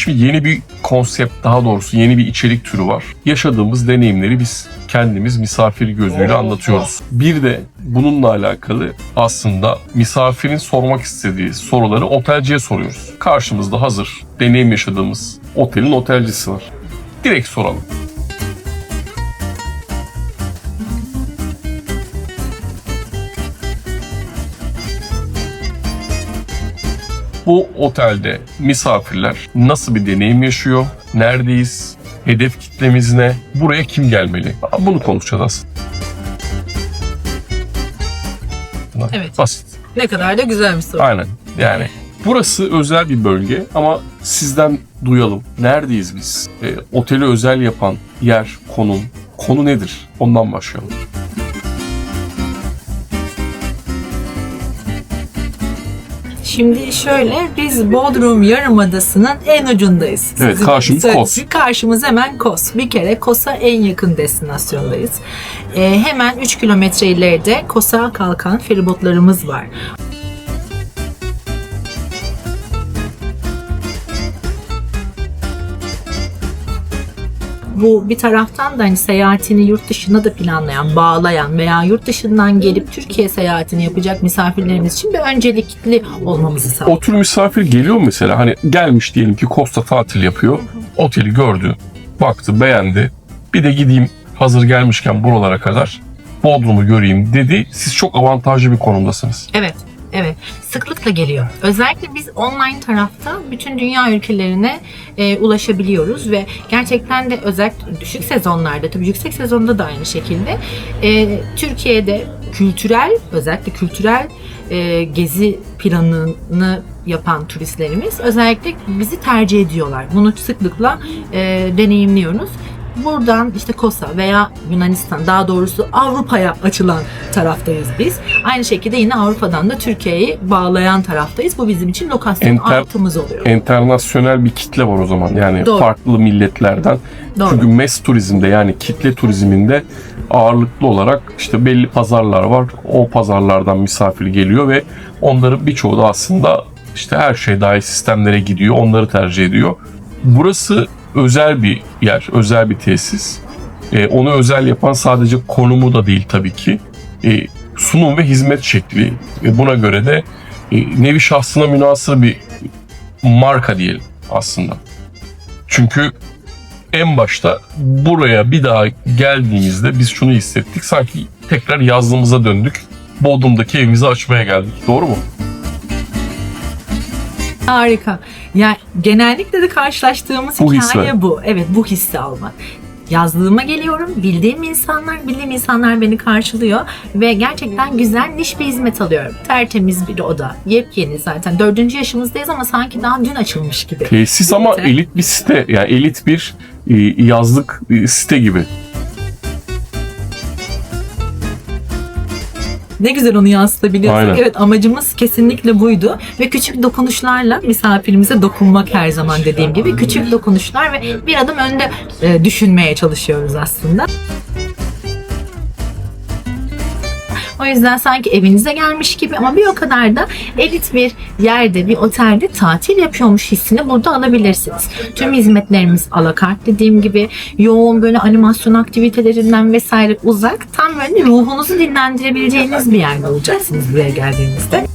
Şimdi yeni bir konsept daha doğrusu yeni bir içerik türü var. Yaşadığımız deneyimleri biz kendimiz misafir gözüyle anlatıyoruz. Bir de bununla alakalı aslında misafirin sormak istediği soruları otelciye soruyoruz. Karşımızda hazır deneyim yaşadığımız otelin otelcisi var. Direkt soralım. Bu otelde misafirler nasıl bir deneyim yaşıyor? Neredeyiz? Hedef kitlemiz ne? Buraya kim gelmeli? Bunu konuşacağız aslında. Evet. Basit. Ne kadar da güzel bir soru. Aynen. Yani burası özel bir bölge ama sizden duyalım. Neredeyiz biz? E, oteli özel yapan yer, konum, konu nedir? Ondan başlayalım. Şimdi şöyle biz Bodrum Yarımadası'nın en ucundayız. Evet, karşımız Kos. Karşımız hemen Kos. Bir kere Kos'a en yakın destinasyondayız. Ee, hemen 3 kilometre ileride Kos'a kalkan feribotlarımız var. Bu bir taraftan da hani seyahatini yurt dışına da planlayan, bağlayan veya yurt dışından gelip Türkiye seyahatini yapacak misafirlerimiz için bir öncelikli olmamızı sağlıyor. O tür misafir geliyor mesela? Hani gelmiş diyelim ki Costa tatil yapıyor. Oteli gördü, baktı, beğendi. Bir de gideyim hazır gelmişken buralara kadar Bodrum'u göreyim dedi. Siz çok avantajlı bir konumdasınız. Evet. Evet. Sıklıkla geliyor. Özellikle biz online tarafta bütün dünya ülkelerine e, ulaşabiliyoruz ve gerçekten de özellikle düşük sezonlarda tabii yüksek sezonda da aynı şekilde e, Türkiye'de kültürel özellikle kültürel e, gezi planını yapan turistlerimiz özellikle bizi tercih ediyorlar. Bunu sıklıkla e, deneyimliyoruz. Buradan işte Kosa veya Yunanistan daha doğrusu Avrupa'ya açılan taraftayız biz. Aynı şekilde yine Avrupa'dan da Türkiye'yi bağlayan taraftayız. Bu bizim için lokasyon Enter- artımız oluyor. Enternasyonel bir kitle var o zaman. Yani Doğru. farklı milletlerden. Doğru. Çünkü mes turizmde yani kitle turizminde ağırlıklı olarak işte belli pazarlar var. O pazarlardan misafir geliyor ve onların birçoğu da aslında işte her şey dahil sistemlere gidiyor. Onları tercih ediyor. Burası özel bir yer, özel bir tesis. Ee, onu özel yapan sadece konumu da değil tabii ki. Ee, sunum ve hizmet şekli. Ve buna göre de e, nevi şahsına münasır bir marka diyelim aslında. Çünkü en başta buraya bir daha geldiğimizde biz şunu hissettik. Sanki tekrar yazlığımıza döndük. Bodrum'daki evimizi açmaya geldik. Doğru mu? Harika. Yani genellikle de karşılaştığımız Bu hikaye hisle. bu. Evet bu hissi almak. Yazlığıma geliyorum. Bildiğim insanlar, bildiğim insanlar beni karşılıyor ve gerçekten güzel niş bir hizmet alıyorum. Tertemiz bir oda. Yepyeni zaten. Dördüncü yaşımızdayız ama sanki daha dün açılmış gibi. Tesis ama elit bir site. Yani elit bir e, yazlık e, site gibi. Ne güzel onu yansıtabiliyorsak. Aynen. Evet amacımız kesinlikle buydu. Ve küçük dokunuşlarla misafirimize dokunmak her zaman dediğim gibi. Küçük dokunuşlar ve bir adım önde e, düşünmeye çalışıyoruz aslında. O yüzden sanki evinize gelmiş gibi ama bir o kadar da elit bir yerde, bir otelde tatil yapıyormuş hissini burada alabilirsiniz. Tüm hizmetlerimiz alakart dediğim gibi yoğun böyle animasyon aktivitelerinden vesaire uzak. Tam böyle ruhunuzu dinlendirebileceğiniz bir yerde olacaksınız buraya geldiğinizde.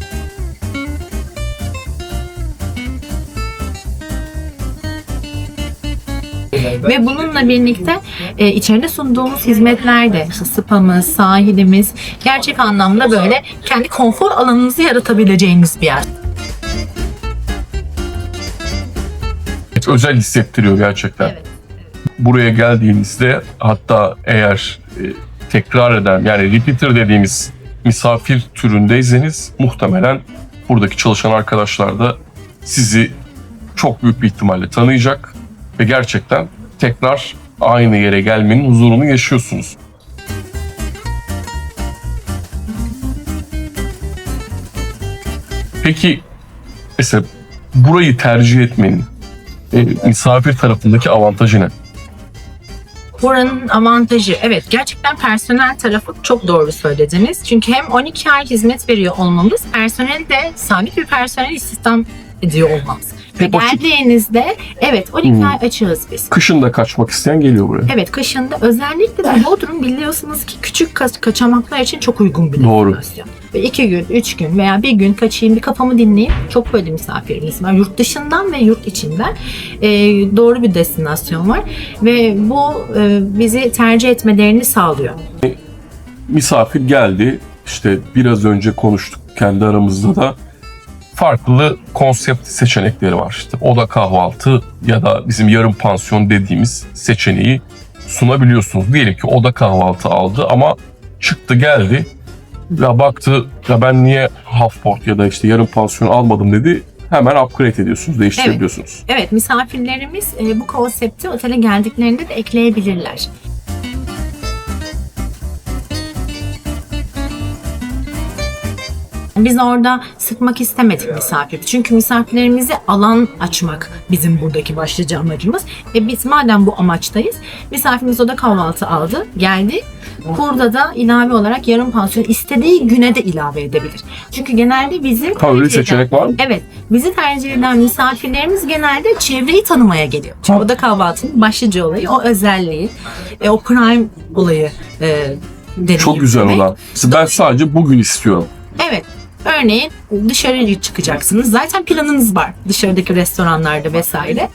Ve bununla birlikte e, içeride sunduğumuz hizmetler de işte spamız, sahilimiz gerçek anlamda böyle kendi konfor alanınızı yaratabileceğiniz bir yer. Özel hissettiriyor gerçekten. Evet. Buraya geldiğinizde hatta eğer e, tekrar eden yani repeater dediğimiz misafir türündeyseniz muhtemelen buradaki çalışan arkadaşlar da sizi çok büyük bir ihtimalle tanıyacak ve gerçekten tekrar aynı yere gelmenin huzurunu yaşıyorsunuz. Peki mesela burayı tercih etmenin e, misafir tarafındaki avantajı ne? Buranın avantajı evet gerçekten personel tarafı çok doğru söylediniz. Çünkü hem 12 ay hizmet veriyor olmamız personeli de sabit bir personel istihdam ediyor olmamız. Hep açık. Geldiğinizde evet 12 Hmm. ay açığız biz. Kışın da kaçmak isteyen geliyor buraya. Evet kışında özellikle de Bodrum biliyorsunuz ki küçük ka- kaçamaklar için çok uygun bir Doğru. destinasyon. Ve iki gün, üç gün veya bir gün kaçayım bir kafamı dinleyeyim. Çok böyle misafirimiz var. Yurt dışından ve yurt içinden e, doğru bir destinasyon var. Ve bu e, bizi tercih etmelerini sağlıyor. misafir geldi. İşte biraz önce konuştuk kendi aramızda da farklı konsept seçenekleri var. İşte oda kahvaltı ya da bizim yarım pansiyon dediğimiz seçeneği sunabiliyorsunuz. Diyelim ki oda kahvaltı aldı ama çıktı geldi ya baktı ya ben niye half board ya da işte yarım pansiyon almadım dedi. Hemen upgrade ediyorsunuz, değiştirebiliyorsunuz. Evet misafirlerimiz e, bu konsepti otele geldiklerinde de ekleyebilirler. Biz orada sıkmak istemedik misafir. Çünkü misafirlerimize alan açmak bizim buradaki başlıca amacımız. E biz madem bu amaçtayız, misafirimiz oda kahvaltı aldı, geldi. Burada da ilave olarak yarım pansiyon istediği güne de ilave edebilir. Çünkü genelde bizim eden- seçenek var mı? Evet. Bizi tercih eden misafirlerimiz genelde çevreyi tanımaya geliyor. Çünkü oda kahvaltının başlıca olayı o özelliği, e, o prime olayı e, Çok güzel olan. Ben sadece bugün istiyorum. Evet. Örneğin dışarı çıkacaksınız. Zaten planınız var dışarıdaki restoranlarda vesaire.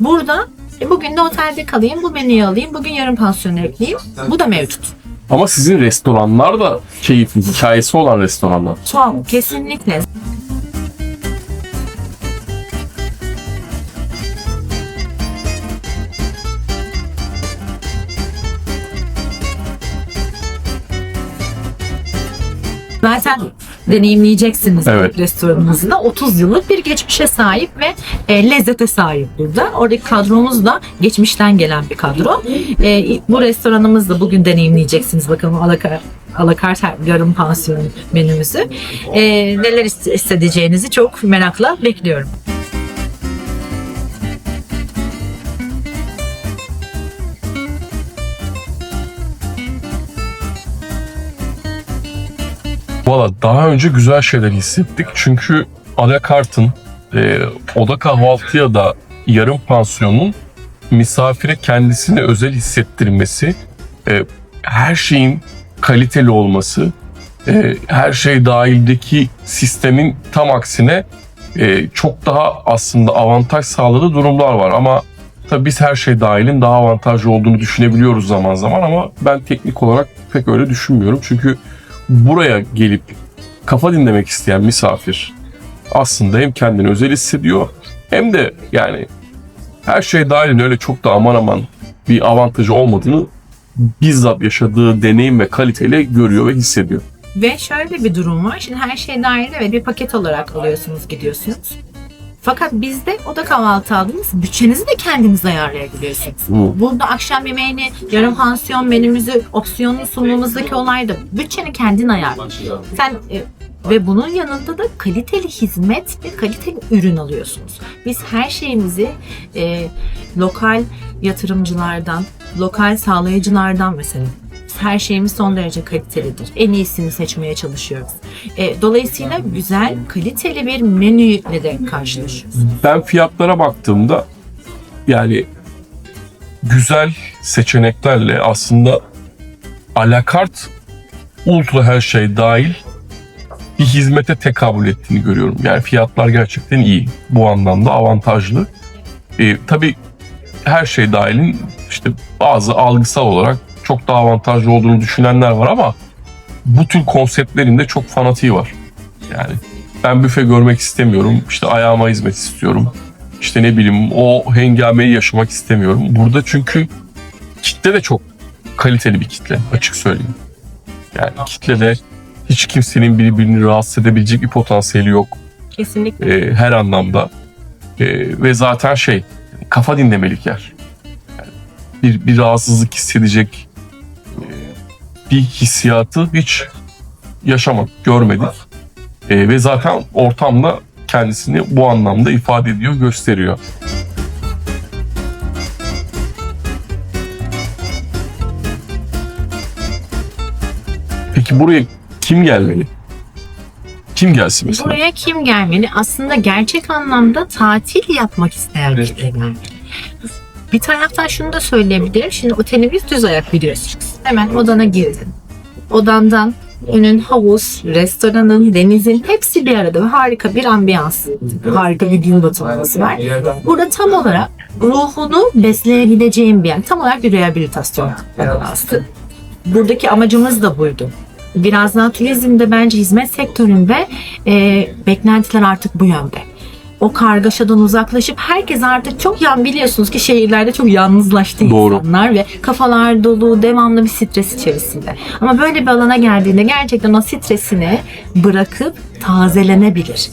Burada e, bugün de otelde kalayım, bu menüyü alayım, bugün yarım pansiyon ekleyeyim. Bu da mevcut. Ama sizin restoranlar da keyifli, hikayesi olan restoranlar. Çok kesinlikle. Zaten deneyimleyeceksiniz Evet. restoranımızda. 30 yıllık bir geçmişe sahip ve e, lezzete sahip burada. Oradaki kadromuz da geçmişten gelen bir kadro. E, bu restoranımızda bugün deneyimleyeceksiniz bakalım alakart alakart yarım pansiyon menümüzü. E, neler hissedeceğinizi çok merakla bekliyorum. Valla daha önce güzel şeyler hissettik. Çünkü Alakart'ın e, oda kahvaltıya da yarım pansiyonun misafire kendisini özel hissettirmesi, e, her şeyin kaliteli olması, e, her şey dahildeki sistemin tam aksine e, çok daha aslında avantaj sağladığı durumlar var. Ama tabii biz her şey dahilin daha avantajlı olduğunu düşünebiliyoruz zaman zaman ama ben teknik olarak pek öyle düşünmüyorum. Çünkü buraya gelip kafa dinlemek isteyen misafir aslında hem kendini özel hissediyor hem de yani her şey dahilin öyle çok da aman aman bir avantajı olmadığını bizzat yaşadığı deneyim ve kaliteyle görüyor ve hissediyor. Ve şöyle bir durum var. Şimdi her şey dahil evet bir paket olarak alıyorsunuz gidiyorsunuz. Fakat bizde oda kahvaltı aldınız. Bütçenizi de kendiniz ayarlayabiliyorsunuz. Hı. Burada akşam yemeğini, yarım pansiyon menümüzü, opsiyonlu sunumumuzdaki olay da bütçeni kendin ayarla. Sen e, ve bunun yanında da kaliteli hizmet ve kaliteli ürün alıyorsunuz. Biz her şeyimizi e, lokal yatırımcılardan, lokal sağlayıcılardan mesela her şeyimiz son derece kalitelidir. En iyisini seçmeye çalışıyoruz. E, dolayısıyla güzel, kaliteli bir menüyle de karşılaşıyoruz. Ben fiyatlara baktığımda yani güzel seçeneklerle aslında alakart ultra her şey dahil bir hizmete tekabül ettiğini görüyorum. Yani fiyatlar gerçekten iyi. Bu anlamda avantajlı. Ee, tabii her şey dahilin işte bazı algısal olarak çok daha avantajlı olduğunu düşünenler var ama bu tür konseptlerin de çok fanatiği var. Yani ben büfe görmek istemiyorum. İşte ayağıma hizmet istiyorum. İşte ne bileyim o hengameyi yaşamak istemiyorum. Burada çünkü kitle de çok kaliteli bir kitle açık söyleyeyim. Yani kitlede hiç kimsenin birbirini rahatsız edebilecek bir potansiyeli yok Kesinlikle. e, her anlamda. E, ve zaten şey kafa dinlemelik yer. Yani bir, bir rahatsızlık hissedecek bir hissiyatı hiç yaşamadık, görmedik. E, ve zaten ortamda kendisini bu anlamda ifade ediyor, gösteriyor. Peki buraya kim gelmeli? Kim gelsin mesela? Buraya kim gelmeli? Aslında gerçek anlamda tatil yapmak isteyen Evet. kitle gelmeli. Bir taraftan şunu da söyleyebilirim. Şimdi otelimiz düz ayak biliyorsunuz. Hemen odana girdin. Odandan önün havuz, restoranın, denizin hepsi bir arada ve harika bir ambiyans, harika bir gün batımı var. Burada tam olarak ruhunu besleyebileceğin bir yer. Tam olarak bir rehabilitasyon aslında. Buradaki amacımız da buydu. Biraz daha turizmde bence hizmet sektöründe e, beklentiler artık bu yönde. O kargaşadan uzaklaşıp herkes artık çok yan biliyorsunuz ki şehirlerde çok yalnızlaştı Doğru. insanlar ve kafalar dolu devamlı bir stres içerisinde. Ama böyle bir alana geldiğinde gerçekten o stresini bırakıp tazelenebilir.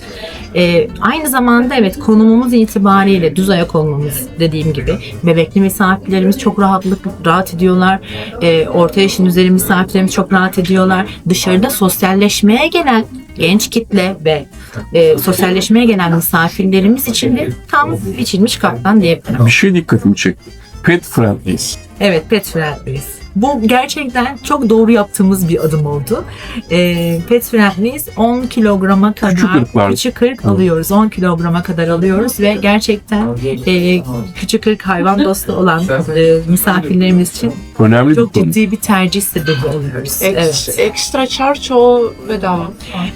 E, aynı zamanda evet konumumuz itibariyle düz ayak olmamız dediğim gibi bebekli misafirlerimiz çok rahatlık rahat ediyorlar. E, orta yaşın üzeri misafirlerimiz çok rahat ediyorlar. Dışarıda sosyalleşmeye gelen genç kitle ve e, sosyalleşmeye gelen misafirlerimiz için de tam biçilmiş karttan diyebilirim. Bir şey dikkatimi çekti. Pet friendliyiz. Evet pet friendliyiz. Bu gerçekten çok doğru yaptığımız bir adım oldu. E, pet friendliyiz 10 kilograma kadar Küçük ırklar. küçük ırk alıyoruz. 10 kilograma kadar alıyoruz ve gerçekten e, küçük ırk hayvan dostu olan e, misafirlerimiz için Önemli çok bir ciddi bir tercih sebebi oluyoruz. Ex- Evet. Extra charge o bedava.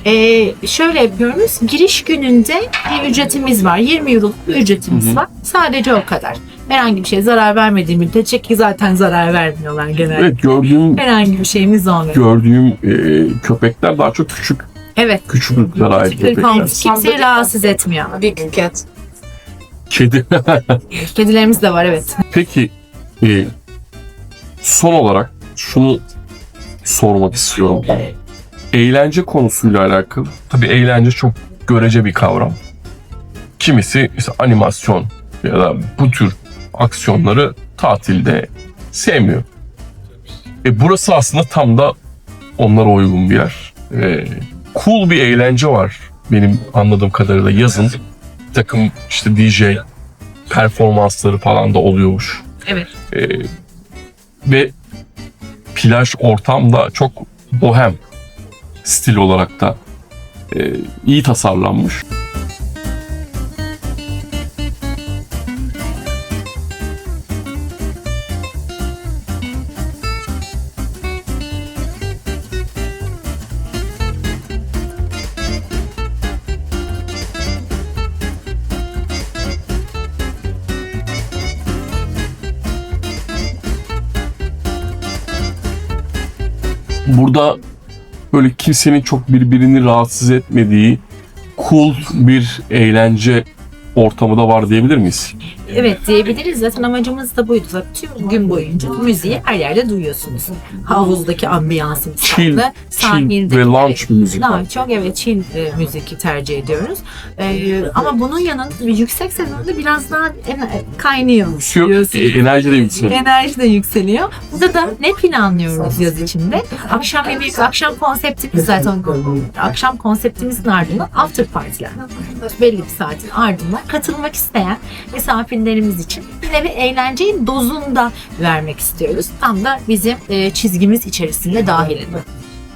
Ee, şöyle yapıyoruz. Giriş gününde bir ücretimiz var. 20 euroluk bir ücretimiz var. Sadece o kadar. Herhangi bir şey zarar vermediği müddetçe ki zaten zarar vermiyorlar genelde. Evet gördüğüm Herhangi bir şeyimiz olmuyor. gördüğüm e, köpekler daha çok küçük Evet. küçük ırklara ait köpekler. Kimseyi rahatsız etmiyor. Big cat. Kedi. Kedilerimiz de var evet. Peki e, son olarak şunu sormak istiyorum. Eğlence konusuyla alakalı. Tabii eğlence çok görece bir kavram. Kimisi işte animasyon ya da bu tür aksiyonları tatilde sevmiyor. E burası aslında tam da onlara uygun bir yer. E, cool bir eğlence var benim anladığım kadarıyla yazın. Bir takım işte DJ performansları falan da oluyormuş. Evet. Ee, ve plaj ortam da çok bohem stil olarak da e, iyi tasarlanmış. Burada böyle kimsenin çok birbirini rahatsız etmediği cool bir eğlence ortamı da var diyebilir miyiz? Evet diyebiliriz. Zaten amacımız da buydu. Zaten tüm gün boyunca müziği her yerde duyuyorsunuz. Havuzdaki ambiyansımız Chill, chill ve lounge evet, müzik. Daha çok evet chill e, müzik tercih ediyoruz. E, ama bunun yanında yüksek sezonda biraz daha en- kaynıyor. Yükseliyor, Biliyorsunuz. e, enerji de yükseliyor. Enerji de yükseliyor. Burada da ne planlıyoruz yaz içinde? Akşam yemeği, akşam konseptimiz zaten akşam konseptimizin ardından after partiler. Belli bir saatin ardından katılmak isteyen misafirlerimiz için yine bir eğlenceyi dozunda vermek istiyoruz. Tam da bizim e, çizgimiz içerisinde dahil edin.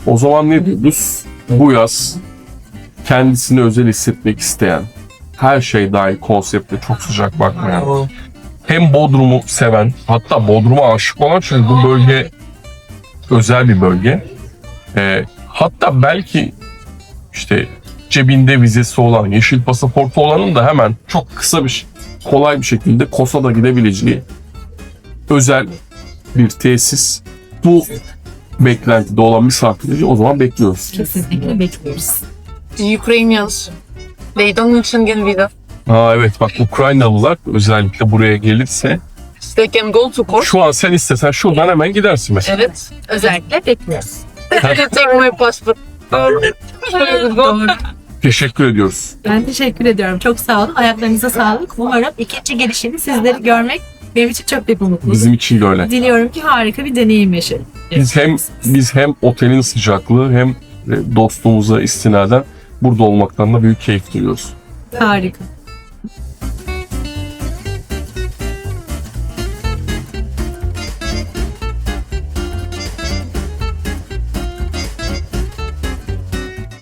O zaman ne diyoruz? Bu yaz kendisini özel hissetmek isteyen, her şey dahil konsepte çok sıcak bakmayan, hem Bodrum'u seven, hatta Bodrum'a aşık olan çünkü bu bölge özel bir bölge. Ee, hatta belki işte cebinde vizesi olan, yeşil pasaportu olanın da hemen çok kısa bir kolay bir şekilde Kosa'da gidebileceği özel bir tesis. Bu beklentide olan misafirleri o zaman bekliyoruz. Kesinlikle bekliyoruz. Ukrainians. They don't need Schengen visa. Ha evet bak Ukraynalılar özellikle buraya gelirse They can go to court. şu an sen istesen şuradan hemen gidersin mesela. Evet. Özellikle bekliyoruz. Take my passport. Doğru. Teşekkür ediyoruz. Ben teşekkür ediyorum. Çok sağ olun. Ayaklarınıza sağlık. Umarım ikinci gelişini sizleri görmek benim için çok büyük mutluluk. Bizim için de öyle. Diliyorum ki harika bir deneyim yaşayın. Biz hem biz hem otelin sıcaklığı hem e, dostluğumuza istinaden burada olmaktan da büyük keyif duyuyoruz. Harika.